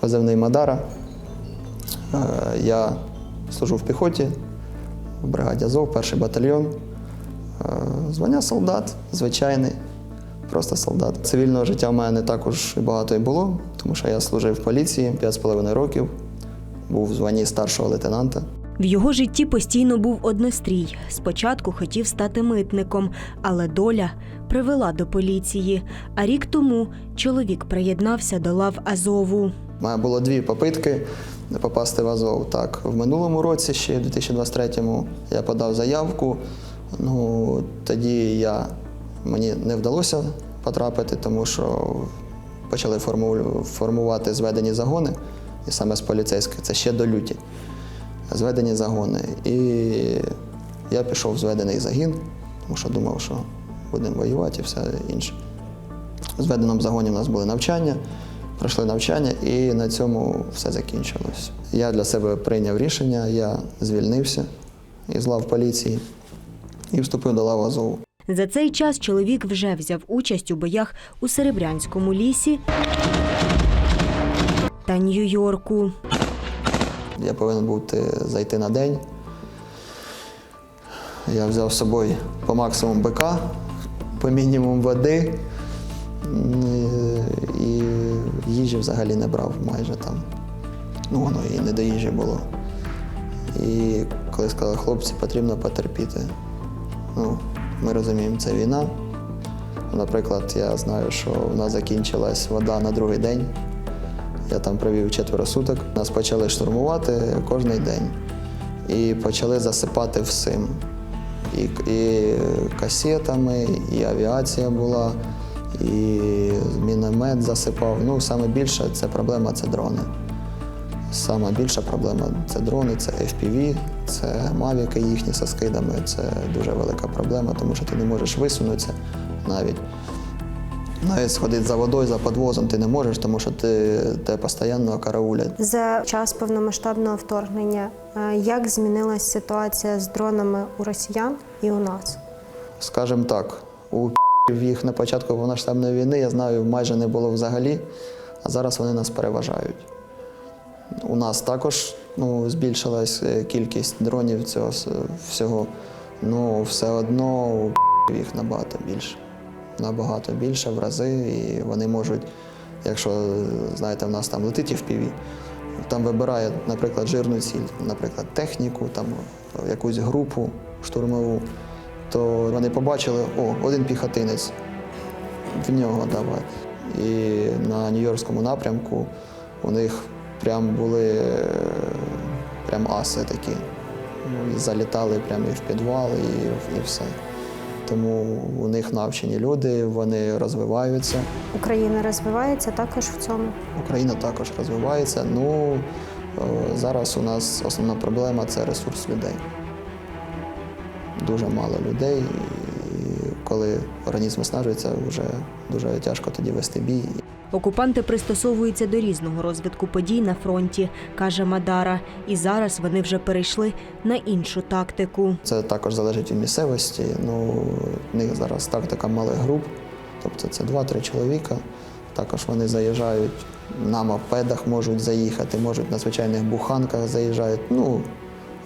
позивний Мадара. Е, Я служу в піхоті, в бригаді Азов, перший батальйон. Е, Звання солдат, звичайний, просто солдат. Цивільного життя в мене також багато і було, тому що я служив в поліції 5,5 років, був в званні старшого лейтенанта. В його житті постійно був однострій. Спочатку хотів стати митником, але доля привела до поліції. А рік тому чоловік приєднався до лав Азову. У було дві попитки попасти в Азов. Так, в минулому році, ще в 2023-му, я подав заявку. Ну, тоді я, мені не вдалося потрапити, тому що почали форму- формувати зведені загони, і саме з поліцейських, це ще до люті. Зведені загони. І я пішов в зведений загін, тому що думав, що будемо воювати і все інше. В зведеному загоні в нас були навчання, пройшли навчання, і на цьому все закінчилось. Я для себе прийняв рішення, я звільнився із лав поліції і вступив до лав Азову. За цей час чоловік вже взяв участь у боях у Серебрянському лісі та Нью-Йорку. Я повинен бути зайти на день. Я взяв з собою по максимуму бика, по мінімум води. Взагалі не брав майже там. Ну, воно і не до їжі було. І коли сказали, хлопці, потрібно потерпіти. Ну, ми розуміємо, це війна. Наприклад, я знаю, що в нас закінчилась вода на другий день. Я там провів четверо суток. Нас почали штурмувати кожен день. І почали засипати всім. І, і касетами, і авіація була, і міномет засипав. Ну, саме більше це проблема це дрони. Саме більша проблема це дрони, це FPV, це мавіки їхні зі скидами. Це дуже велика проблема, тому що ти не можеш висунутися навіть. Навіть сходити за водою, за подвозом ти не можеш, тому що ти, тебе постійно караулять. За час повномасштабного вторгнення е, як змінилась ситуація з дронами у росіян і у нас? Скажімо так, у їх на початку повномасштабної війни, я знаю, майже не було взагалі, а зараз вони нас переважають. У нас також ну, збільшилась е, кількість дронів цього всього. Ну, все одно у їх набагато більше. Набагато більше в рази, і вони можуть, якщо знаєте, в нас там летить FPV, там вибирає, наприклад, жирну ціль, наприклад, техніку, там якусь групу штурмову, то вони побачили, о, один піхотинець, в нього давай. І на Нью-Йоркському напрямку у них прям були е, прям аси такі. Ну, і Залітали прямо і в підвал, і, і все. Тому у них навчені люди, вони розвиваються. Україна розвивається також в цьому. Україна також розвивається. Ну е, зараз у нас основна проблема це ресурс людей. Дуже мало людей, і коли організм виснажується, вже дуже тяжко тоді вести бій. Окупанти пристосовуються до різного розвитку подій на фронті, каже Мадара. І зараз вони вже перейшли на іншу тактику. Це також залежить від місцевості. Ну, в них зараз тактика малих груп, тобто це 2-3 чоловіка. Також вони заїжджають на мопедах, можуть заїхати, можуть на звичайних буханках заїжджають. Ну,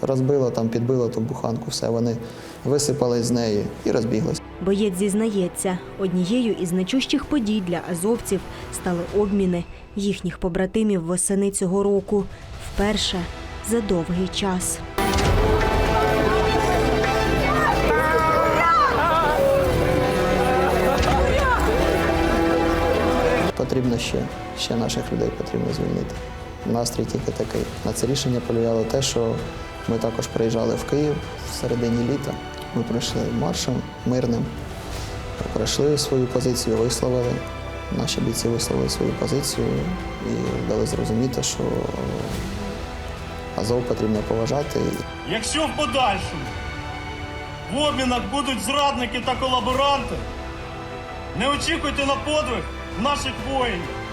розбило там, підбило ту буханку, все, вони висипались з неї і розбіглись. Боєць зізнається, однією із значущих подій для азовців стали обміни їхніх побратимів восени цього року. Вперше за довгий час. Потрібно ще, ще наших людей потрібно звільнити. Настрій тільки такий. На це рішення полювало те, що ми також приїжджали в Київ в середині літа. Ми пройшли маршем мирним, пройшли свою позицію, висловили. Наші бійці висловили свою позицію і дали зрозуміти, що Азов потрібно поважати. Якщо в подальшому в обмінах будуть зрадники та колаборанти, не очікуйте на подвиг наших воїнів.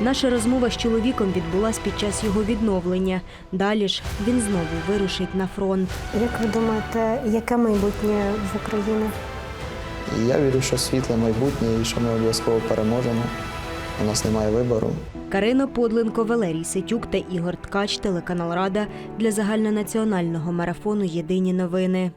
Наша розмова з чоловіком відбулась під час його відновлення. Далі ж він знову вирушить на фронт. Як ви думаєте, яке майбутнє в Україні? Я вірю, що світле майбутнє і що ми обов'язково переможемо. У нас немає вибору. Карина Подленко, Валерій Ситюк та Ігор Ткач, телеканал Рада для загальнонаціонального марафону Єдині новини.